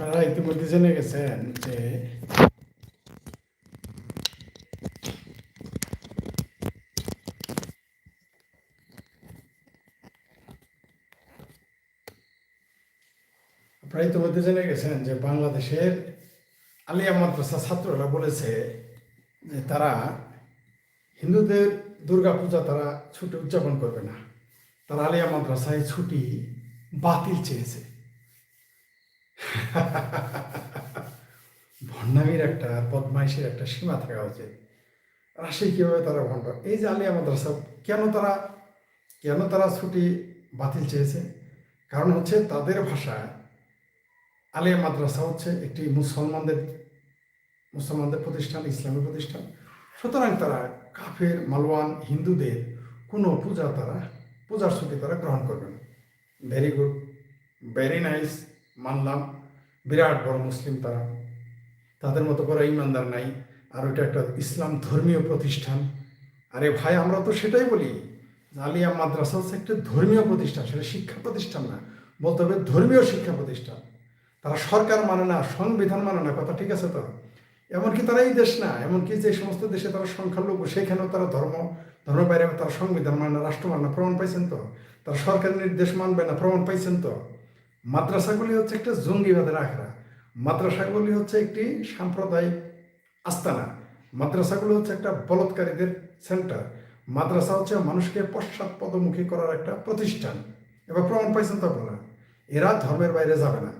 আপনারা জেনে গেছেন যে আপনারা ইতিমধ্যে জেনে গেছেন যে বাংলাদেশের আলিয়া মাদ্রাসা ছাত্ররা বলেছে যে তারা হিন্দুদের দুর্গা পূজা তারা ছুটি উদযাপন করবে না। তারা আলিয়া মাদ্রাসায় ছুটি বাতিল চেয়েছে। ভণ্ডামির একটা আর বদমাইশের একটা সীমা থাকা উচিত। রাশি কীভাবে তারা ভণ্ড? এই যে আলিয়া মাদ্রাসা, কেন তারা কেন তারা ছুটি বাতিল চেয়েছে? কারণ হচ্ছে তাদের ভাষায় আলিয়া মাদ্রাসা হচ্ছে একটি মুসলমানদের মুসলমানদের প্রতিষ্ঠান, ইসলামী প্রতিষ্ঠান। সুতরাং তারা কাফের, মালওয়ান, হিন্দুদের কোনো পূজা তারা, পূজার ছুটি তারা গ্রহণ করবে না। ভেরি গুড ভেরি নাইস মানলাম, বিরাট বড় মুসলিম তারা। তাদের মতো করে ইমানদার নাই, আর ওইটা একটা ইসলাম ধর্মীয় প্রতিষ্ঠান। আরে ভাই, আমরা তো সেটাই বলি আলিয়া মাদ্রাসা হচ্ছে একটা ধর্মীয় প্রতিষ্ঠান, সেটা শিক্ষা প্রতিষ্ঠান না, বলতে হবে ধর্মীয় শিক্ষা প্রতিষ্ঠান। তারা সরকার মানে না, সংবিধান মানে না, কথা ঠিক আছে তো? এমনকি তারা এই দেশ না, এমনকি যে সমস্ত দেশে তারা সংখ্যালঘু, সেখানেও তারা ধর্ম ধর্ম বাইরে তারা সংবিধান মানে না, রাষ্ট্র মানে না, প্রমাণ পাইছেন তো? তারা সরকার নির্দেশ মানবে না, প্রমাণ পাইছেন তো? মাদ্রাসাগুলি হচ্ছে একটা জঙ্গিবাদের আখড়া। মাদ্রাসাগুলি হচ্ছে একটি সাম্প্রদায়িক আস্তানা। মাদ্রাসাগুলো হচ্ছে একটা বলৎকারীদের সেন্টার। মাদ্রাসা হচ্ছে মানুষকে পশ্চাৎপদমুখী করার একটা প্রতিষ্ঠান। এবার প্রমাণ পাইছেন তো আপনারা। এরা ধর্মের বাইরে যাবে না।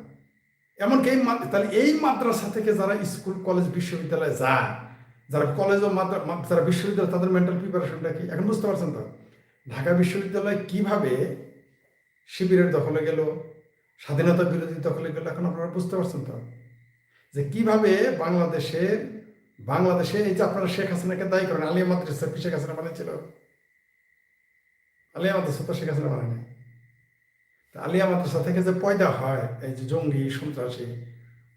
এমনকি এই তাহলে এই মাদ্রাসা থেকে যারা স্কুল, কলেজ, বিশ্ববিদ্যালয়ে যায়, যারা কলেজ ও মাদ্রা যারা বিশ্ববিদ্যালয়, তাদের মেন্টাল প্রিপারেশনটা কি? এখন বুঝতে পারছেন তো? ঢাকা বিশ্ববিদ্যালয় কীভাবে শিবিরের দখলে গেল? স্বাধীনতা বিরোধী দখলে গেল এখন আপনারা বুঝতে পারছেন তো? যে কীভাবে বাংলাদেশে বাংলাদেশে এই যে আপনারা শেখ হাসিনাকে দায়ী করেন, আলিয়া মাদ্রাসা শেখ হাসিনা বানিয়েছিল আলিয়া মাদ্রাসা তো শেখ হাসিনা বানায়নি আলিয়া মাদ্রাসা থেকে যে পয়দা হয়, এই যে জঙ্গি, সন্ত্রাসী,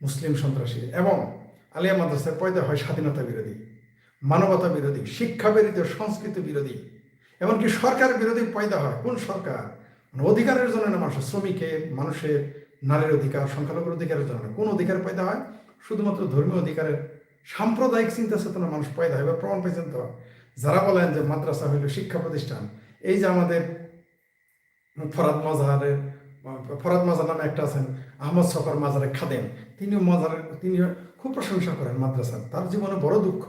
মুসলিম সন্ত্রাসী, এবং আলিয়া মাদ্রাসায় পয়দা হয় স্বাধীনতা বিরোধী, মানবতা বিরোধী, শিক্ষা বিরোধী, সংস্কৃতি বিরোধী, এমনকি সরকার বিরোধী পয়দা হয়। কোন সরকার? অধিকারের জন্য না, মানুষের শ্রমিকের মানুষের নারীর অধিকার, সংখ্যালঘুর অধিকারের জন্য। কোন অধিকার পয়দা হয়? শুধুমাত্র ধর্মীয় অধিকারের সাম্প্রদায়িক চিন্তা চেতনা মানুষ পয়দা হয় বা প্রমাণ পেয়েছেন তো যারা বলেন যে মাদ্রাসা হইল শিক্ষা প্রতিষ্ঠান, এই যে আমাদের ফরাদ মাজারের, ফরাদ মাজার নামে একটা আছেন, আহমদ সফর মাজারের খাদেম। তিনিও মাজারের, তিনি খুব প্রশংসা করেন মাদ্রাসার। তার জীবনে বড় দুঃখ।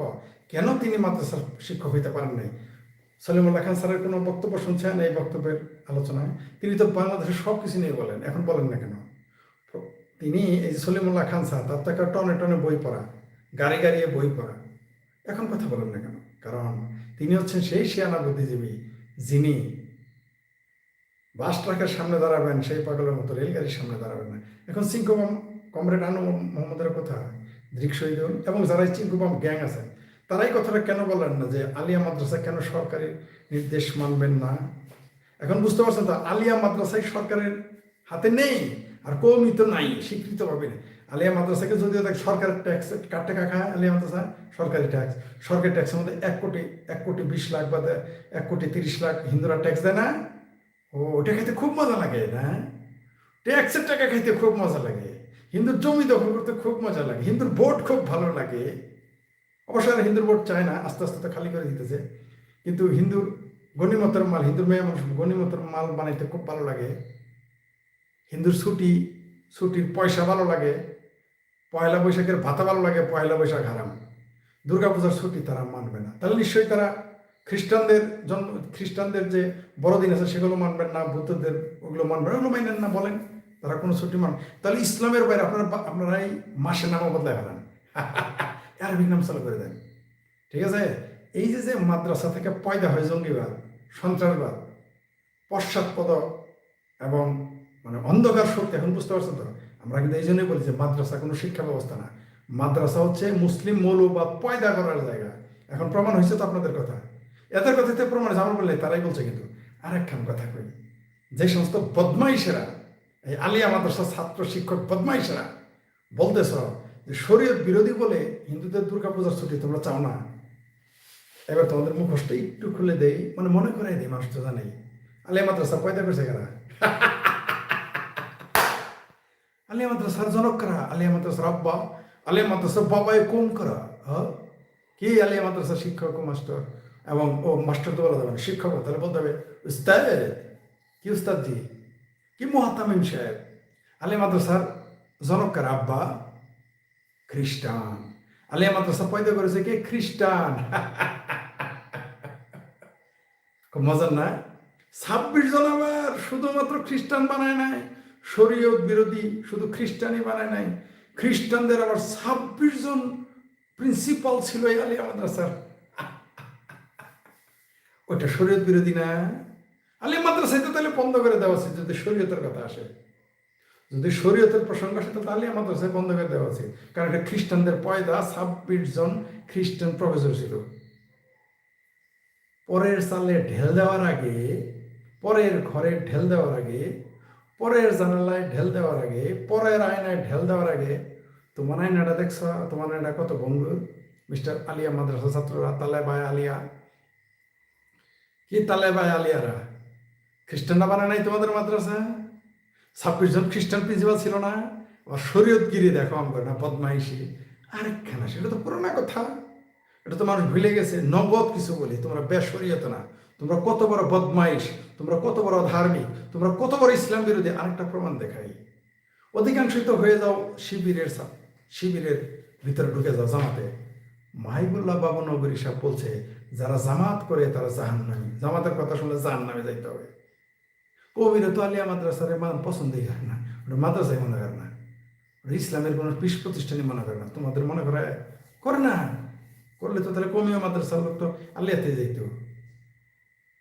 কেন তিনি মাদ্রাসার শিক্ষক হইতে পারেন নাই? সলিমুল্লাহ খান স্যারের কোনো বক্তব্য শুনছেন? এই বক্তব্যের আলোচনায় তিনি তো বাংলাদেশের সব কিছু নিয়ে বলেন, এখন বলেন না কেন? তিনি এই সলিমুল্লাহ খান স্যার, তার তো একটা টনে টনে বই পড়া, গাড়ি গাড়িয়ে বই পড়া। এখন কথা বলেন না কেন? কারণ তিনি হচ্ছেন সেই শিয়ানা বুদ্ধিজীবী যিনি বাস ট্রাকের সামনে দাঁড়াবেন, সেই পাগলের মতো রেলগাড়ির সামনে দাঁড়াবেন না। এখন চিঙ্কুবাম কমরেড আনু মোহাম্মদের কথা দৃক এবং যারা এই গ্যাং আছে তারাই কথাটা কেন বলেন না যে আলিয়া মাদ্রাসা কেন সরকারি নির্দেশ মানবেন না? এখন বুঝতে পারছেন তো, আলিয়া মাদ্রাসায় সরকারের হাতে নেই আর কমই তো নাই, স্বীকৃত পাবে না আলিয়া মাদ্রাসাকে যদিও দেখ সরকারের ট্যাক্স কার টাকা খায় আলিয়া মাদ্রাসা? সরকারি ট্যাক্স সরকারি ট্যাক্সের মধ্যে এক কোটি এক কোটি বিশ লাখ বা এক কোটি তিরিশ লাখ হিন্দুরা ট্যাক্স দেয় না? ও, ওটা খাইতে খুব মজা লাগে, না? ট্যাক্সের টাকা খাইতে খুব মজা লাগে। হিন্দুর জমি দখল করতে খুব মজা লাগে। হিন্দুর ভোট খুব ভালো লাগে। অবশ্য হিন্দুর ভোট চায় না, আস্তে আস্তে খালি করে দিতেছে। কিন্তু হিন্দুর গণিমতের মাল, হিন্দুর মেয়ে মানুষ গণিমতের মাল বানাইতে খুব ভালো লাগে। হিন্দুর ছুটি, ছুটির পয়সা ভালো লাগে, পয়লা বৈশাখের ভাতা ভালো লাগে, পয়লা বৈশাখ হারাম। দুর্গাপূজার ছুটি তারা মানবে না। তাহলে নিশ্চয়ই তারা খ্রিস্টানদের জন্ম, খ্রিস্টানদের যে বড়দিন আছে সেগুলো মানবেন না, বুদ্ধদের ওগুলো মানবেন ওগুলো মানেন না, বলেন। তারা কোনো ছুটি মান তাহলে ইসলামের বাইরে আপনারা বা- আপনারা এই মাসের নামও বদলায় ফেলেন। আরবিক নাম চালু করে দেন। ঠিক আছে? এই যে যে মাদ্রাসা থেকে পয়দা হয় জঙ্গিবাদ, সন্ত্রাসবাদ, পশ্চাৎপদ এবং মানে অন্ধকার শক্তি, এখন বুঝতে পারছেন তো? আমরা কিন্তু এই জন্যই বলি যে মাদ্রাসা কোনো শিক্ষা ব্যবস্থা না। মাদ্রাসা হচ্ছে মুসলিম মৌলবাদ পয়দা করার জায়গা। এখন প্রমাণ হয়েছে তো আপনাদের কথা। এদের কথাতে প্রমাণ আমার বললে তারাই বলছে কিন্তু। আরেকখান কথা কই, যে সমস্ত বদমাইশেরা, এই আলিয়া মাদ্রাসা ছাত্র শিক্ষক বদমাইশেরা, বলতেছ শরীয়ত বিরোধী বলে হিন্দুদের দুর্গাপূজার ছুটি তোমরা চাও না। এবার তোমাদের মুখোশটা একটু খুলে দেই মানে মনে করাই দেই, মানুষ তো জানেই। আলিয়া মাদ্রাসা পয়দা করছে কারা? আলিয়া মাদ্রাসার জনক কারা? আলিয়া মাদ্রাসার আব্বা? আলিয়া মাদ্রাসার বাবাই কোন করা? কি আলিয়া মাদ্রাসার শিক্ষক মাস্টার? এবং ও মাস্টার তো বলা যাবে শিক্ষক তাহলে বলতে হবে, উস্তাদ, কি উস্তাদ জি কি মহাতামিম সাহেব? আলিয়া মাদ্রাসার জনক কারা? আব্বা? খ্রিস্টান। আলিয়া মাদ্রাসা পয়দা করেছে কে? খ্রিস্টান। খুব মজার না? ছাব্বিশ জন আবার শুধুমাত্র খ্রিস্টান বানায় নাই। শরীয়ত বিরোধী শুধু খ্রিস্টানই বানায় নাই। খ্রিস্টানদের আবার ছাব্বিশ জন প্রিন্সিপাল ছিল এই আলিয়া মাদ্রাসার। ওটা শরীয়ত বিরোধী না? আলিয়া মাদ্রাসায় তো তাহলে বন্ধ করে দেওয়া উচিত যদি শরীয়তের কথা আসে। যদি শরীয়তের প্রসঙ্গ আসে তাহলে মাদ্রাসায় বন্ধ করে দেওয়া উচিত। কারণ এটা খ্রিস্টানদের পয়দা, ছাব্বিশ জন খ্রিস্টান প্রফেসর ছিল। পরের চালে ঢেল দেওয়ার আগে, পরের ঘরে ঢেল দেওয়ার আগে, পরের জানালায় ঢেল দেওয়ার আগে, পরের আয়নায় ঢেল দেওয়ার আগে, তোমার আয়নাটা দেখছ? তোমার আয়না কত বন্ধু? মিস্টার আলিয়া মাদ্রাসা ছাত্ররা তালে বায় আলিয়া। কি তালে বায় আলিয়ারা? খ্রিস্টানরা বানায় নাই তোমাদের মাদ্রাসা? ছাব্বিশ জন খ্রিস্টান প্রিন্সিপাল ছিল না? আবার শরীয়তগিরি দেখো আমার না, বদমাইশি। আরেকখানা, সেটা তো পুরোনো কথা। এটা তো মানুষ ভুলে গেছে। নগদ কিছু বলি, তোমরা বেশরীয়ত না। তোমরা কত বড় বদমাইশ, তোমরা কত বড় ধার্মিক, তোমরা কত বড় ইসলাম বিরোধী, আরেকটা প্রমাণ দেখাই। অধিকাংশই তো হয়ে যাও শিবিরের শিবিরের ভিতরে ঢুকে যাও জামাতে। মাহিবুল্লাহ বাবু নগরী সাহেব বলছে, যারা জামাত করে তারা জাহান্নামী। জামাতের কথা শুনলে জাহান্নামে যাইতে হবে। কবিরা তো আলিয়া মাদ্রাসার মান পছন্দই হয় না, ওটা মাদ্রাসায় মনে করে না, ওটা ইসলামের কোনো পিস প্রতিষ্ঠানই মনে করে না, তোমাদের মনে করে করে না, করলে তো তাহলে কমিও মাদ্রাসার লোক তো আলিয়াতে যাইতো।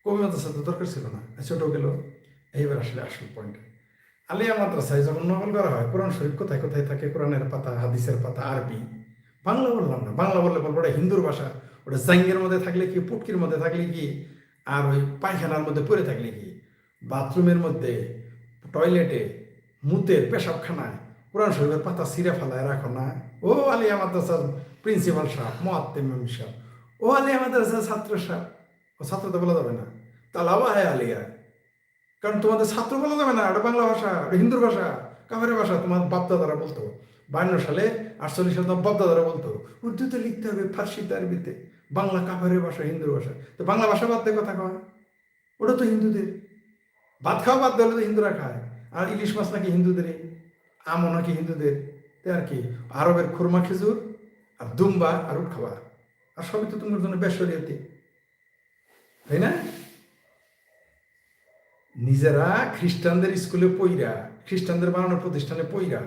কমি মাদ্রাসা তো দরকার ছিল না ছোট গেল, এইবার আসলে আসল পয়েন্ট আলিয়া মাদ্রাসায় যখন নকল করা হয়, কোরআন শরীফ কোথায় কোথায় থাকে? কোরআনের পাতা, হাদিসের পাতা, আরবি। বাংলা বললাম না, বাংলা বললে বলব, ওটা হিন্দুর ভাষা, ওটা জাঙ্গের মধ্যে থাকলে কি, পুটকির মধ্যে থাকলে কি, আর ওই পায়খানার মধ্যে পড়ে থাকলে কি বাথরুমের মধ্যে, টয়লেটে, মুতে, পেশাবখানায়, কোরআন শরীফের পাতা সিরে ফেলায় রাখো না। ও আলিয়া মাদ্রাসার প্রিন্সিপাল সাহেব, মোয়াত্তেম সাহেব। ও আলিয়া মাদ্রাসার ছাত্র সাহেব। ও ছাত্র তো বলা যাবে না। তালাবা হ্যাঁ আলিয়া কারণ তোমাদের ছাত্র বলা যাবে না ওটা বাংলা ভাষা হিন্দুর ভাষা কামের ভাষা, তোমার বাপদাদারা বলতো। বায়ান্ন সালে আটচল্লিশ সালে তোমার বাপদাদারা বলতো, উর্দুতে লিখতে হবে ফার্সিতে আরবিতে বাংলা কাফের ভাষা, হিন্দুর ভাষা। তো বাংলা ভাষা বাদ দিয়ে কথা কয়। ওটা তো হিন্দুদের। ভাত খাওয়া বাদ দিলে তো হিন্দুরা খায়। আর ইলিশ মাছ নাকি হিন্দুদেরই? আমও নাকি হিন্দুদের। আর কি, আরবের খুরমা খেজুর আর দুম্বা আর উট খাবার আর সবই তো তোমার জন্য বেসরিয়তি তাই না? নিজেরা খ্রিস্টানদের স্কুলে পইরা, খ্রিস্টানদের বানানো প্রতিষ্ঠানে পইরা,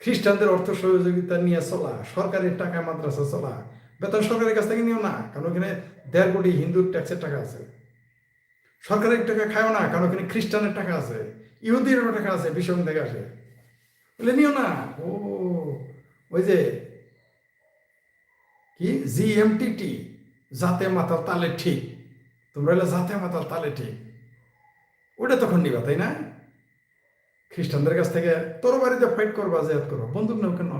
খ্রিস্টানদের অর্থ সহযোগিতা নিয়ে চলা, সরকারের টাকা মাদ্রাসা চলা, বেতন সরকারের কাছ থেকে নিও না, কারণ ওখানে দেড় কোটি হিন্দুর ট্যাক্সের টাকা আছে। সরকারের টাকা খায়ও না, কারণ ওখানে খ্রিস্টানের টাকা আছে ইহুদিরও টাকা আছে, বিষম থেকে আসে বলে, নিও না। ও, ওই যে, কি? জিএমটিটি জাতে মাতাল তালে ঠিক। তোমরা হলে জাতে মাতাল তালে ঠিক। ওটা তখন নিবা, তাই না? খ্রিস্টানদের কাছ থেকে, তোর বাড়িতে ফাইট করবা জেদ করব, বন্দুক নাও কেন?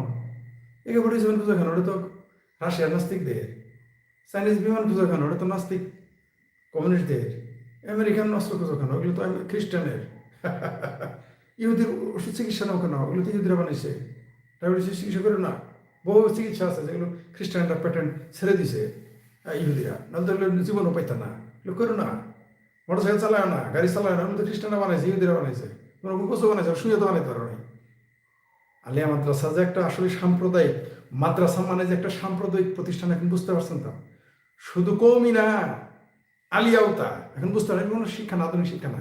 একে বড়ি জীবন পুজো খান ওটা তো রাশিয়ার নাস্তিকদের। চাইনিজ বিমান পুজো খান ওটা তো নাস্তিক কমিউনিস্টদের। আমেরিকান অস্ত্র পুজো কেন? ওগুলো তো খ্রিস্টানের। ইহুদির ওষুধ চিকিৎসা নাও কেন? ওগুলো তো ইহুদিরা বানিয়েছে। ডায়াবেটিসের চিকিৎসা করে না বহু চিকিৎসা আছে যেগুলো খ্রিস্টানরা প্যাটার্ন ছেড়ে দিছে ইহুদিরা। নাহলে তো জীবনও পাইত না। এগুলো করো না। মোটর সাইকেল চালায় না, গাড়ি চালায় না। তো খ্রিস্টানরা বানাইছে, ইহুদিরা বানাইছে। তোমরা বানাইছে শুয়ে তো বানাইতে পারো নাই আলিয়া মাদ্রাসা যে একটা আসলে সাম্প্রদায়িক, মাদ্রাসা মানে যে একটা সাম্প্রদায়িক প্রতিষ্ঠান, এখন বুঝতে পারছেন তো? শুধু কমই না আলিয়াও তা এখন বুঝতে পারেন কোনো শিক্ষা না, আধুনিক শিক্ষা না।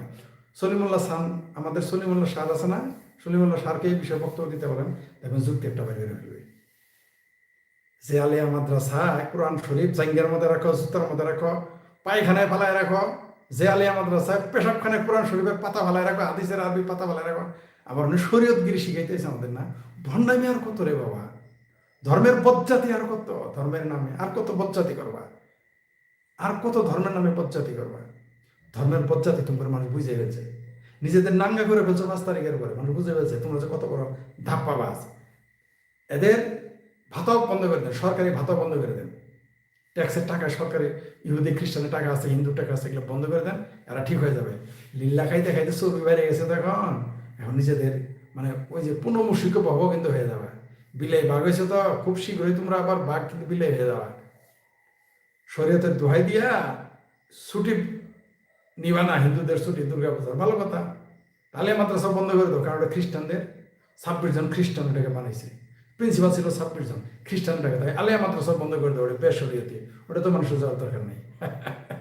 সলিমুল্লাহ সান, আমাদের সলিমুল্লাহ সার আছে না? সলিমুল্লাহ সারকে এই বিষয়ে বক্তব্য দিতে পারেন। দেখবেন যুক্তি একটা বাইরে ফেলবে যে আলিয়া মাদ্রাসা, কোরআন শরীফ জাঙ্গের মধ্যে রাখো, জুতার মধ্যে রাখো, পায়খানায় ফালায় রাখো। যে আলিয়া মাদ্রাসা পেশাবখানায় কোরআন শরীফের পাতা ফালায় রাখো, হাদিসের আরবি পাতা ফালায় রাখো। আবার উনি শরীয়তগিরি শিখাইতেছে আমাদের না। ভণ্ডামি আর কত রে বাবা? ধর্মের বজ্জাতি আর কত? ধর্মের নামে আর কত বজ্জাতি করবা? আর কত ধর্মের নামে বজ্জাতি করবা? ধর্মের বজ্জাতি তোমার মানুষ বুঝে গেছে নিজেদের নাঙ্গা করে ফেলছো পাঁচ তারিখের পরে, মানুষ বুঝে গেছে তোমরা যে কত বড় ধাপ্পাবাজ এদের ভাতাও বন্ধ করে দেন, সরকারি ভাতাও বন্ধ করে দেন। ট্যাক্সের টাকা, সরকারি ইহুদি, খ্রিস্টানের টাকা আছে, হিন্দুর টাকা আছে, এগুলো বন্ধ করে দেন, এরা ঠিক হয়ে যাবে। লীলা খাইতে খাইতে চর্বি বাইরে গেছে তখন। এখন নিজেদের মানে ওই যে পুনঃমুষিক ভাবও কিন্তু হয়ে যাবে। বিলাই বাঘ হয়েছে তো, খুব শীঘ্রই তোমরা আবার বাঘ কিন্তু বিলাই হয়ে যাবে। শরীয়তের দোহাই দিয়া ছুটি নিবা না, হিন্দুদের ছুটি, দুর্গা পূজার ভালো কথা। তাহলে মাদ্রাসা বন্ধ করে দাও, কারণ ওটা খ্রিস্টানদের, ছাব্বিশ জন খ্রিস্টান ওটাকে বানাইছে। প্রিন্সিপাল ছিল ছাব্বিশ জন খ্রিস্টানটাকে তাই আলিয়া মাদ্রাসা বন্ধ করে দেবো ওটা বেসরীয়তে ওটা তো মানুষের যাওয়ার দরকার নেই।